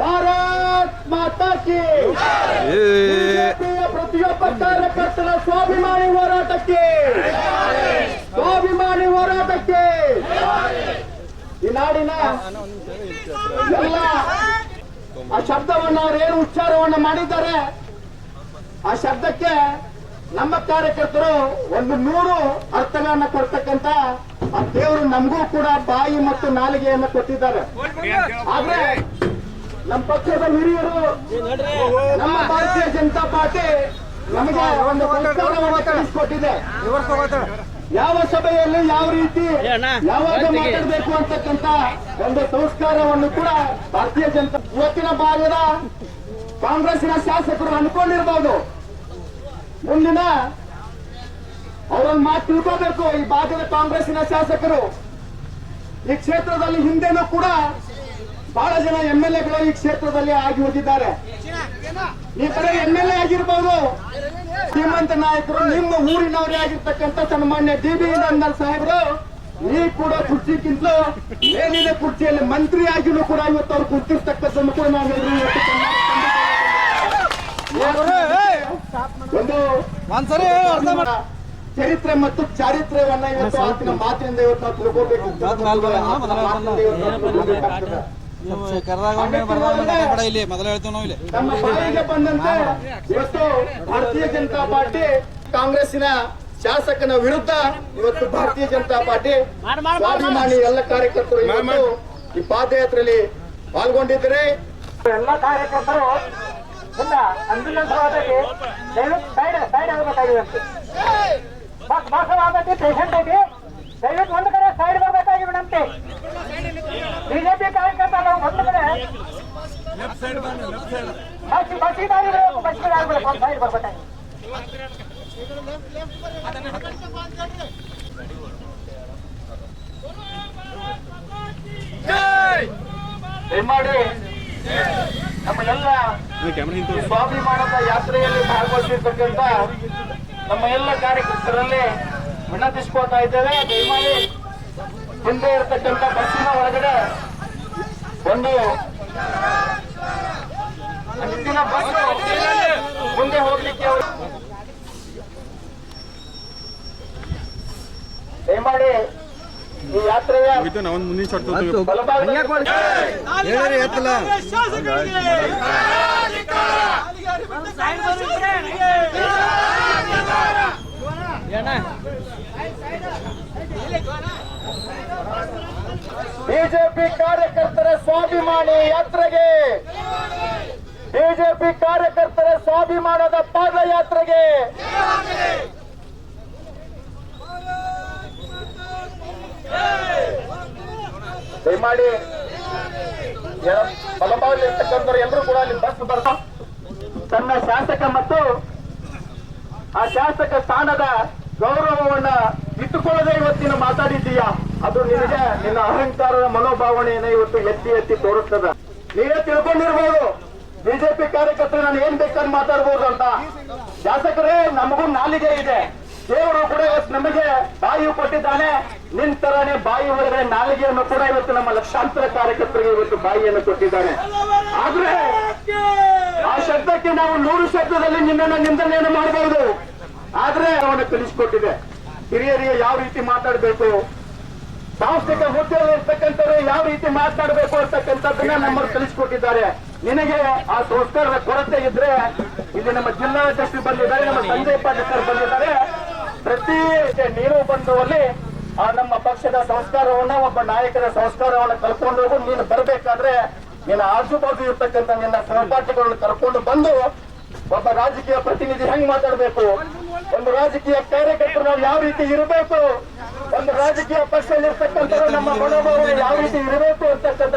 ಭಾರತ್ ಮಾತಾ ಕಿ. ಬಿಜೆಪಿಯ ಪ್ರತಿಯೊಬ್ಬ ಕಾರ್ಯಕರ್ತರ ಸ್ವಾಭಿಮಾನಿ ಹೋರಾಟಕ್ಕೆ. ಸ್ವಾಭಿಮಾನಿ ಹೋರಾಟಕ್ಕೆ. ಈ ನಾಡಿನ ಎಲ್ಲ ಆ ಶಬ್ದವನ್ನ ಅವ್ರೇನು ಉಚ್ಚಾರವನ್ನ ಮಾಡಿದ್ದಾರೆ ಆ ಶಬ್ದಕ್ಕೆ ನಮ್ಮ ಕಾರ್ಯಕರ್ತರು ಒಂದು ನೂರು ಅರ್ಥಗಳನ್ನ ಕೊಡ್ತಕ್ಕಂತ ಆ ದೇವರು ನಮಗೂ ಕೂಡ ಬಾಯಿ ಮತ್ತು ನಾಲಿಗೆಯನ್ನ ಕೊಟ್ಟಿದ್ದಾರೆ. ಆದ್ರೆ ನಮ್ಮ ಪಕ್ಷದ ಹಿರಿಯರು ನಮ್ಮ ಭಾರತೀಯ ಜನತಾ ಪಾರ್ಟಿ ನಮಗೆ ಒಂದು ಸಂಸ್ಕಾರವನ್ನು ಕಲಿಸಿಕೊಟ್ಟಿದೆ ಯಾವ ಸಭೆಯಲ್ಲಿ ಯಾವ ರೀತಿ ಯಾವಾಗ ಮಾತಾಡಬೇಕು ಅಂತಕ್ಕಂತ ಒಂದು ಸಂಸ್ಕಾರವನ್ನು ಕೂಡ ಭಾರತೀಯ ಜನತಾ ಇವತ್ತಿನ ಭಾಗದ ಕಾಂಗ್ರೆಸ್ಸಿನ ಶಾಸಕರು ಅನ್ಕೊಂಡಿರ್ಬೋದು ಮುಂದಿನ ಅವರೊಂದು ಮಾತು ತಿಳ್ಕೋಬೇಕು. ಈ ಭಾಗದ ಕಾಂಗ್ರೆಸ್ಸಿನ ಶಾಸಕರು ಈ ಕ್ಷೇತ್ರದಲ್ಲಿ ಹಿಂದೆನೂ ಕೂಡ ಬಹಳ ಜನ ಎಂ ಎಲ್ ಎಗಳು ಈ ಕ್ಷೇತ್ರದಲ್ಲಿ ಆಗಿ ಹೋಗಿದ್ದಾರೆ ಈ ಕಡೆ ಎಂ ಎಲ್ ಎ ಆಗಿರ್ಬೋದು. ಶ್ರೀಮಂತ ನಾಯಕರು ನಿಮ್ಮ ಊರಿನವರೇ ಆಗಿರ್ತಕ್ಕಂಥ ಸನ್ಮಾನ್ಯ ಡಿ ಬಿ ನಂದನ್ ಸಾಹೇಬ್ರು ಈ ಕೂಡ ಕುರ್ಚಿಗಿಂತಲೂ ಏನಿದೆ ಕುರ್ಚಿಯಲ್ಲಿ ಮಂತ್ರಿ ಆಗಿನೂ ಕೂಡ ಇವತ್ತು ಅವ್ರು ಕುರ್ತಿರ್ತಕ್ಕಂಥದ್ದು ಕೂಡ ನಾವು ಇವತ್ತು ಒಂದು ಚರಿತ್ರೆ ಮತ್ತು ಚಾರಿತ್ರ್ಯವನ್ನ ಇವತ್ತು ಆತನ ಮಾತಿನಿಂದ ಇವತ್ತು ನಾವು ತಿಳ್ಕೋಬೇಕು ಇವತ್ತು ನಾವು ತಿಳ್ಕೋಬೇಕಾಗ್ತದೆ. ನೀವು ಕರೆದಾಗ ಒಮ್ಮೆ ಬರ್ದಾಗ ಒಮ್ಮೆ ಮಾತಾಡ ಇಲ್ಲಿ ಮೊದಲು ಹೇಳ್ತೀವಿ ನಾವು ಇಲ್ಲಿ. ನಮ್ಮ ಬಾಯಿಗೆ ಬಂದಂತೆ ಇವತ್ತು ಭಾರತೀಯ ಜನತಾ ಪಾರ್ಟಿ ಕಾಂಗ್ರೆಸ್ಸಿನ ಶಾಸಕನ ವಿರುದ್ಧ ಇವತ್ತು ಭಾರತೀಯ ಜನತಾ ಪಾರ್ಟಿ ಮಾಡಿ ಎಲ್ಲ ಕಾರ್ಯಕರ್ತರು ಇವತ್ತು ಈ ಪಾದಯಾತ್ರೆಯಲ್ಲಿ ಪಾಲ್ಗೊಂಡಿದ್ದಾರೆ. ಎಲ್ಲ ಕಾರ್ಯಕರ್ತರು ಇಲ್ಲ ಆಂಬ್ಯುಲೆನ್ಸ್ ದಯವಿಟ್ಟು ಸೈಡ್ ಸೈಡ್ ಆಗಬೇಕಾಗಿರುತ್ತೆ ಬಸ್ ಬಸ್ ಆಗಬೇಕು ಪೇಷಂಟ್ ಐತಿ ದಯವಿಟ್ಟು ಒಂದು ಕಡೆ ಸೈಡ್ ಬರಬೇಕಾಗಿ ಬಿಡಂತೆ ಬಿಜೆಪಿ ಕಾರ್ಯಕರ್ತ ನಾವು ಒಂದು ಕಡೆ ಬಸ್ ಬಸ್ ದಾರಿ ಬರಬೇಕು ಬಸ್ಸಿಗೆ ದಾರಿ ಬರಬೇಕು ಒಂದು ಸೈಡ್ ಬರ್ಬೇಕಾಗಿ ದಯಮಾಡಿ ನಮ್ಮ ಎಲ್ಲ ಸ್ವಾಭಿಮಾನದ ಯಾತ್ರೆಯಲ್ಲಿ ಭಾಗವಹಿಸಿರ್ತಕ್ಕಂಥ ನಮ್ಮ ಎಲ್ಲ ಕಾರ್ಯಕರ್ತರಲ್ಲಿ ವಿನಂತಿಸ್ಕೋತಾ ಇದ್ದೇವೆ. ದಯಮಾಡಿ ಹಿಂದೆ ಇರತಕ್ಕಂಥ ಬಸ್ಸಿನ ಒಳಗಡೆ ಒಂದು ಹಿಂದಿನ ಬಸ್ ಮುಂದೆ ಹೋಗ್ಲಿಕ್ಕೆ ಅವರು ದಯಮಾಡಿ ಈ ಯಾತ್ರೆಯ ನಾವು ಬಿಜೆಪಿ ಕಾರ್ಯಕರ್ತರ ಸ್ವಾಭಿಮಾನಿ ಯಾತ್ರೆಗೆ. ಬಿಜೆಪಿ ಕಾರ್ಯಕರ್ತರ ಸ್ವಾಭಿಮಾನದ ಪಾದಯಾತ್ರೆಗೆ. ದಯಮಾಡಿ ಬಲಭಾಗದಲ್ಲಿರ್ತಕ್ಕಂಥವ್ರು ಎಲ್ಲರೂ ಕೂಡ ಅಲ್ಲಿ ಬಸ್ ಬರ್ತಾ. ತನ್ನ ಶಾಸಕ ಮತ್ತು ಆ ಶಾಸಕ ಸ್ಥಾನದ ಗೌರವವನ್ನ ಇಟ್ಟುಕೊಳ್ಳದೆ ಇವತ್ತಿನ ಮಾತಾಡಿದ್ದೀಯ? ಅದು ನಿನಗೆ ನಿನ್ನ ಅಹಂಕಾರದ ಮನೋಭಾವನೆಯನ್ನ ಇವತ್ತು ಎತ್ತಿ ಎತ್ತಿ ತೋರಿಸ್ತದ ನೀವೇ ತಿಳ್ಕೊಂಡಿರ್ಬೋದು. ಬಿಜೆಪಿ ಕಾರ್ಯಕರ್ತರು ನಾನು ಏನ್ ಬೇಕಾದ್ರೆ ಮಾತಾಡ್ಬೋದು ಅಂತ. ಶಾಸಕರೇ, ನಮಗೂ ನಾಲಿಗೆ ಇದೆ. ದೇವರು ಕೂಡ ನಮಗೆ ಬಾಯಿ ಕೊಟ್ಟಿದ್ದಾನೆ. ನಿನ್ ತರಾನೇ ಬಾಯಿ ಒಳಗಡೆ ನಾಲಿಗೆಯನ್ನು ಕೂಡ ಇವತ್ತು ನಮ್ಮ ಲಕ್ಷಾಂತರ ಕಾರ್ಯಕರ್ತರಿಗೆ ಇವತ್ತು ಬಾಯಿಯನ್ನು ಕೊಟ್ಟಿದ್ದಾನೆ. ಆದ್ರೆ, ಆ ಶಬ್ದಕ್ಕೆ ನಾವು ನೂರು ಶಬ್ದದಲ್ಲಿ ನಿನ್ನನ್ನು ನಿಂದನೆಯನ್ನು ಮಾಡಬಹುದು ಆದ್ರೆ ಅವನ ಕಲಿಸಿಕೊಟ್ಟಿದೆ. ಹಿರಿಯರಿಗೆ ಯಾವ ರೀತಿ ಮಾತಾಡಬೇಕು? ಸಾಂಸ್ಥಿಕ ಹುದ್ದೆಯಲ್ಲಿರ್ತಕ್ಕಂಥವ್ರು ಯಾವ ರೀತಿ ಮಾತನಾಡಬೇಕು ಅಂತಕ್ಕಂಥದ್ದನ್ನ ನಮ್ಮನ್ನು ತಿಳಿಸ್ಕೊಟ್ಟಿದ್ದಾರೆ. ನಿನಗೆ ಆ ಸಂಸ್ಕಾರದ ಕೊರತೆ ಇದ್ರೆ ಇಲ್ಲಿ ನಮ್ಮ ಜಿಲ್ಲಾಧ್ಯಕ್ಷರು ಬಂದಿದ್ದಾರೆ, ನಮ್ಮ ಸಂಜಯ್ ಪಾಟೀಲ್ ಬಂದಿದ್ದಾರೆ. ಪ್ರತಿ ನೀರು ಬಂದುವಲ್ಲಿ ಆ ನಮ್ಮ ಪಕ್ಷದ ಸಂಸ್ಕಾರವನ್ನ, ಒಬ್ಬ ನಾಯಕರ ಸಂಸ್ಕಾರವನ್ನ ಕಲ್ಕೊಂಡು ಹೋಗು, ನೀನು ಬರಬೇಕಾದ್ರೆ ನಿನ್ನ ಆಜು ಬಾಜು ಇರ್ತಕ್ಕಂಥ ನಿನ್ನ ಸಹಪಾಠಿಗಳನ್ನು ಕರ್ಕೊಂಡು ಬಂದು ಒಬ್ಬ ರಾಜಕೀಯ ಪ್ರತಿನಿಧಿ ಹೆಂಗ್ ಮಾತಾಡಬೇಕು? ಒಂದು ರಾಜಕೀಯ ಕಾರ್ಯಕರ್ತರು ನಾವು ಯಾವ ರೀತಿ ಇರಬೇಕು? ಒಂದು ರಾಜಕೀಯ ಪಕ್ಷದಲ್ಲಿರ್ತಕ್ಕಂಥ ನಮ್ಮ ಮನೋಭಾವ ಯಾವ ರೀತಿ ಇರಬೇಕು ಅಂತಕ್ಕಂಥ